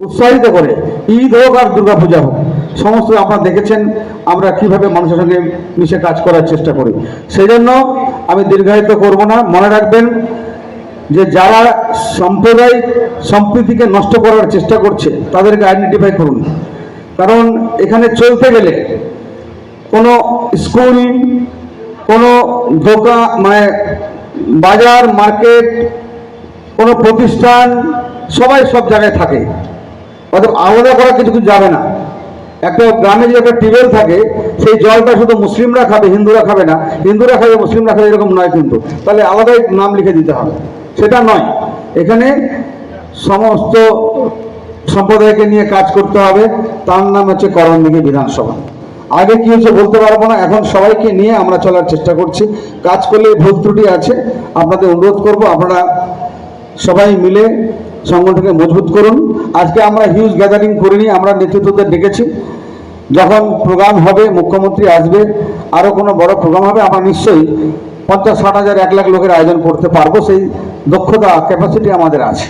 উৎসাহিত করে, ঈদ হোক আর দুর্গাপূজা হোক, সমস্ত আপনারা দেখেছেন আমরা কীভাবে মানুষের সঙ্গে মিশে কাজ করার চেষ্টা করি। সেই জন্য আমি দীর্ঘায়িত করব না, মনে রাখবেন যে যারা সম্প্রদায় সম্প্রীতিকে নষ্ট করার চেষ্টা করছে, তাদেরকে আইডেন্টিফাই করুন। কারণ এখানে চলতে গেলে কোনো স্কুল, কোনো দোকান মানে বাজার, মার্কেট, কোনো প্রতিষ্ঠান, সবাই সব জায়গায় থাকে। অর্থাৎ আলাদা করা কিছু যাবে না। একটা গ্রামে যে একটা টিউবওয়েল থাকে, সেই জলটা শুধু মুসলিমরা খাবে, হিন্দুরা খাবে না। হিন্দুরা খাবে, মুসলিমরা খাবে, এরকম নয় কিন্তু। তাহলে আলাদাই নাম লিখে দিতে হবে। সেটা নয়। এখানে সমস্ত সম্প্রদায়কে নিয়ে কাজ করতে হবে। তার নাম হচ্ছে করণদিঘি বিধানসভা। আগে কি হচ্ছে বলতে পারব না। এখন সবাইকে নিয়ে আমরা চলার চেষ্টা করছি। কাজ করলে ভুল ত্রুটি আছে। আপনাদের অনুরোধ করব, আপনারা সবাই মিলে সংগঠনকে মজবুত করুন। আজকে আমরা হিউজ গ্যাদারিং করিনি, আমরা নেতৃত্বদের ডেকেছি। যখন প্রোগ্রাম হবে, মুখ্যমন্ত্রী আসবে আরও কোনো বড় প্রোগ্রাম হবে, আমরা নিশ্চয়ই পঞ্চাশ, ষাট হাজার, এক লাখ লোকের আয়োজন করতে পারব। সেই দক্ষতা ক্যাপাসিটি আমাদের আছে।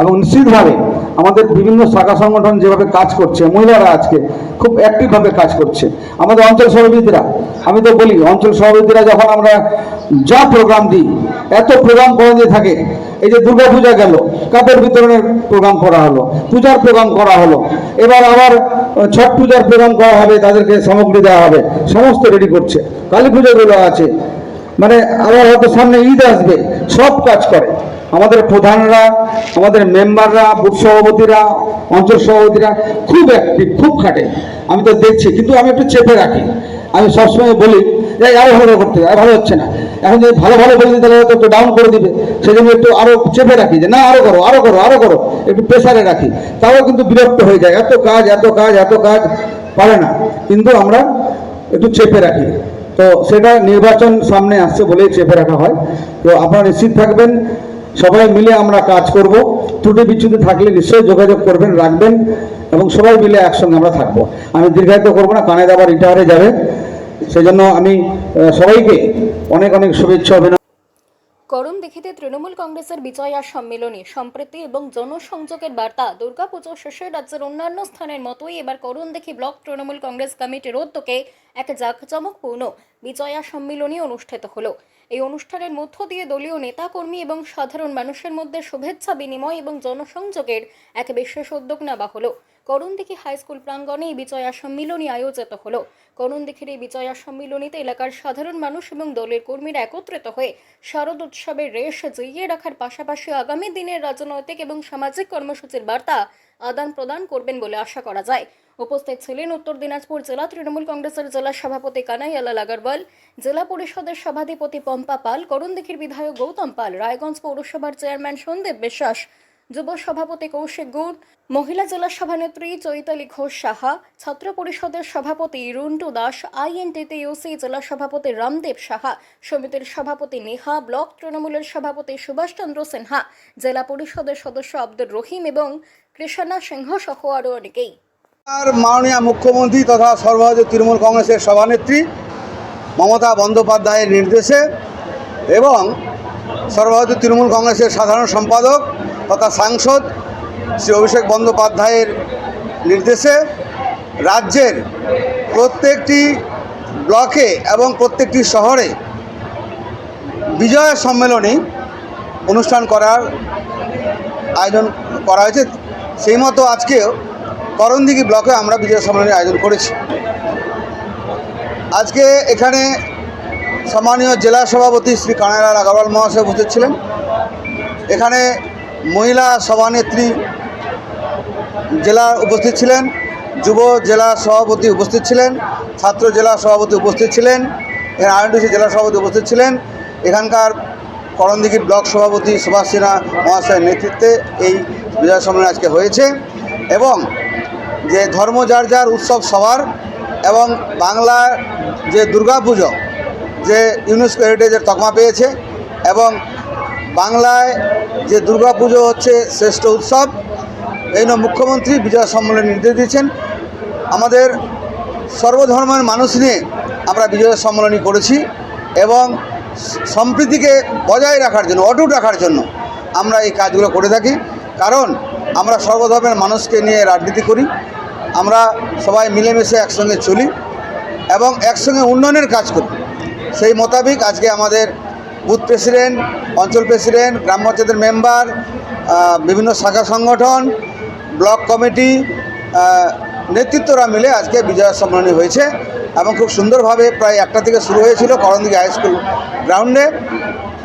এবং নিশ্চিতভাবে আমাদের বিভিন্ন শাখা সংগঠন যেভাবে কাজ করছে, মহিলারা আজকে খুব অ্যাক্টিভভাবে কাজ করছে। আমাদের অঞ্চল সভাপতিরা, আমি তো বলি, অঞ্চল সভাপতিরা যখন আমরা যা প্রোগ্রাম দিই এত প্রোগ্রাম করা দিয়ে থাকে, এই যে দুর্গা পূজা গেল, কাপড় বিতরণের প্রোগ্রাম করা হলো, পূজার প্রোগ্রাম করা হলো, এবার আবার ছট পূজার প্রোগ্রাম করা হবে, তাদেরকে সামগ্রী দেওয়া হবে, সমস্ত রেডি করছে, কালী পুজোগুলো আছে মানে আবার হয়তো সামনে ঈদ আসবে, সব কাজ করে, আমাদের প্রধানরা, আমাদের মেম্বাররা বুথ সভাপতিরা, অঞ্চল সভাপতিরা, খুব অ্যাক্টিভ খুব খাটে, আমি তো দেখছি, কিন্তু আমি একটু চেপে রাখি, আমি সবসময় বলি আরও ভালো করতে হবে, আর ভালো হচ্ছে না। এখন যদি ভালো ভালো বলে দিই তাহলে একটু ডাউন করে দিবে। সেই জন্য একটু আরও চেপে রাখি যে না আরও করো আরও করো আরও করো। একটু প্রেশারে রাখি। তাও কিন্তু বিরক্ত হয়ে যায়। এত কাজ এত কাজ এত কাজ। পারে না। কিন্তু আমরা একটু চেপে রাখি। তো সেটা নির্বাচন সামনে আসছে বলেই চেপে রাখা হয়। তো আপনারা নিশ্চিত থাকবেন সবাই মিলে আমরা কাজ করব। ত্রুটি বিচ্যুতি থাকলে নিশ্চয়ই যোগাযোগ করবেন রাখবেন এবং সবাই মিলে একসঙ্গে আমরা থাকব। আমি দীর্ঘায়িত করব না কানে আবার রিটায়ারে যাবে। সেই জন্য আমি সবাইকে অনেক অনেক শুভেচ্ছা, অভিনন্দন। করম দেখিতে তৃণমূল কংগ্রেসের বিজয়া সম্মেলনে, সম্প্রীতি এবং জনসংযোগের বার্তা দুর্গাপুজো শেষে রাজ্যের অন্যান্য স্থানের মতোই এবার করুণ দেখি ব্লক তৃণমূল কংগ্রেস কমিটির উদ্যোগে এক জাঁকজমকপূর্ণ বিজয়া সম্মেলনী অনুষ্ঠিত হলো। এই অনুষ্ঠানের মধ্য দিয়ে দলীয় নেতাকর্মী এবং সাধারণ মানুষের মধ্যে শুভেচ্ছা বিনিময় এবং জনসংযোগের এক বিশেষ উদ্যোগ নেওয়া হলো। হাই স্কুল প্রাঙ্গণে এই বিজয়া সম্মিলনী আয়োজিত হলো। করণদিঘির এই বিজয়া সম্মিলনীতে এলাকার সাধারণ মানুষ এবং দলের কর্মীরা একত্রিত হয়ে শারদ উৎসবের রেশ জিইয়ে রাখার পাশাপাশি আগামী দিনের রাজনৈতিক এবং সামাজিক কর্মসূচির বার্তা আদান প্রদান করবেন বলে আশা করা যায়। উপস্থিত ছিলেন উত্তর দিনাজপুর জেলা তৃণমূল কংগ্রেসের জেলা সভাপতি কানাইয়ালাল আগরওয়াল, জেলা পরিষদের সভাধিপতি পম্পা পাল, করণদিঘির বিধায়ক গৌতম পাল, রায়গঞ্জ পৌরসভার চেয়ারম্যান সন্দীপ বিশ্বাস, যুব সভাপতি কৌশিক গুণ মহিলা জেলা সভানেত্রী চৈতালি ঘোষ সাহা, ছাত্র পরিষদের সভাপতি রুন্টু দাস, আইএনটিতে ইউসি জেলা সভাপতি রামদেব সাহা, সমিতির সভাপতি নেহা, ব্লক তৃণমূলের সভাপতি সুভাষচন্দ্র সিনহা, জেলা পরিষদের সদস্য আব্দুর রহিম এবং কৃষাণা সিংহ সহ আরও অনেকেই। আর মাননীয় মুখ্যমন্ত্রী তথা সর্বভারতীয় তৃণমূল কংগ্রেসের সভানেত্রী মমতা বন্দ্যোপাধ্যায়ের নির্দেশে এবং সর্বভারতীয় তৃণমূল কংগ্রেসের সাধারণ সম্পাদক তথা সাংসদ শ্রী অভিষেক বন্দ্যোপাধ্যায়ের নির্দেশে রাজ্যের প্রত্যেকটি ব্লকে এবং প্রত্যেকটি শহরে বিজয় সম্মেলনী অনুষ্ঠান করার আয়োজন করা হয়েছে। সেই মতো আজকেও করণদিঘি ব্লকে আমরা বিজয় সম্মেলনের আয়োজন করেছি। আজকে এখানে সম্মানীয় জেলা সভাপতি শ্রী কানাইলাল আগরওয়াল মহাশয় উপস্থিত ছিলেন। এখানে মহিলা সভানেত্রী জেলা উপস্থিত ছিলেন, যুব জেলা সভাপতি উপস্থিত ছিলেন, ছাত্র জেলা সভাপতি উপস্থিত ছিলেন, এখানে আরএনটিসি জেলা সভাপতি উপস্থিত ছিলেন। এখানকার করণদিঘি ব্লক সভাপতি সুভাষ সিনহা মহাশয়ের নেতৃত্বে এই বিজয় সম্মেলন আজকে হয়েছে এবং যে ধর্ম যার যার উৎসব সবার এবং বাংলার যে দুর্গাপুজো যে ইউনেস্কো হেরিটেজের তকমা পেয়েছে এবং বাংলায় যে দুর্গাপুজো হচ্ছে শ্রেষ্ঠ উৎসব, এই জন্য মুখ্যমন্ত্রী বিজয় সম্মেলন নির্দেশ দিয়েছেন। আমাদের সর্বধর্মের মানুষ নিয়ে আমরা বিজয় সম্মেলনী করেছি এবং সম্প্রীতিকে বজায় রাখার জন্য, অটুট রাখার জন্য আমরা এই কাজগুলো করে থাকি। কারণ আমরা সর্বধর্মের মানুষকে নিয়ে রাজনীতি করি, আমরা সবাই মিলেমিশে একসঙ্গে চলি এবং একসঙ্গে উন্নয়নের কাজ করি। সেই মোতাবেক আজকে আমাদের বুথ প্রেসিডেন্ট, অঞ্চল প্রেসিডেন্ট, গ্রাম পঞ্চায়েতের মেম্বার বিভিন্ন শাখা সংগঠন, ব্লক কমিটি নেতৃত্বরা মিলে আজকে বিজয় সম্মেলনী হয়েছে এবং খুব সুন্দরভাবে প্রায় একটা থেকে শুরু হয়েছিল করণদিঘি হাই স্কুল গ্রাউন্ডে।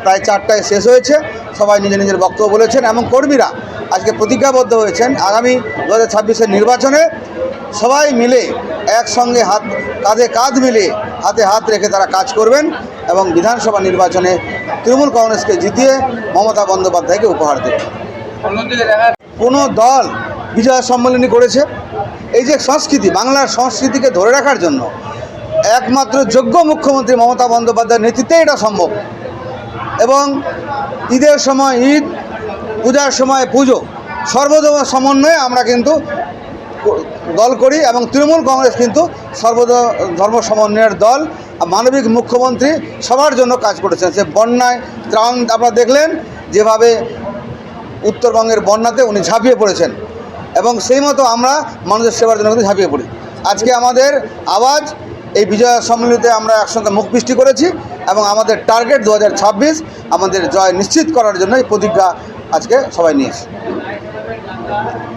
প্রায় চারটায় শেষ হয়েছে। সবাই নিজের নিজের বক্তব্য বলেছেন এবং কর্মীরা আজকে প্রতিজ্ঞাবদ্ধ হয়েছেন আগামী দু হাজার নির্বাচনে। সবাই মিলে একসঙ্গে হাত, কাঁধে কাঁধ মিলে হাতে হাত রেখে তারা কাজ করবেন এবং বিধানসভা নির্বাচনে তৃণমূল কংগ্রেসকে জিতিয়ে মমতা বন্দ্যোপাধ্যায়কে উপহার দেবেন। কোনো দল বিজয় সম্মেলনী করেছে। এই যে সংস্কৃতি, বাংলার সংস্কৃতিকে ধরে রাখার জন্য একমাত্র যোগ্য মুখ্যমন্ত্রী মমতা বন্দ্যোপাধ্যায়ের নেতৃত্বে এটা সম্ভব। এবং ঈদের সময় ঈদ, পূজার সময় পুজো সর্বধর্ম সমন্বয়ে আমরা কিন্তু দল করি এবং তৃণমূল কংগ্রেস কিন্তু সর্বদ ধর্ম সমন্বয়ের দল মানবিক মুখ্যমন্ত্রী সবার জন্য কাজ করেছেন। সে বন্যায় ত্রাণ আপনারা দেখলেন, যেভাবে উত্তরবঙ্গের বন্যাতে উনি ঝাঁপিয়ে পড়েছেন এবং সেই মতো আমরা মানুষের সেবার জন্য কিন্তু ঝাঁপিয়ে পড়ি। আজকে আমাদের আওয়াজ, এই বিজয় সম্মেলনীতে আমরা একসঙ্গে মুখ বৃষ্টি করেছি। এবং আমাদের টার্গেট দু হাজার ছাব্বিশ আমাদের জয় নিশ্চিত করার জন্য এই প্রতিজ্ঞা আজকে সবাই নিয়েছি।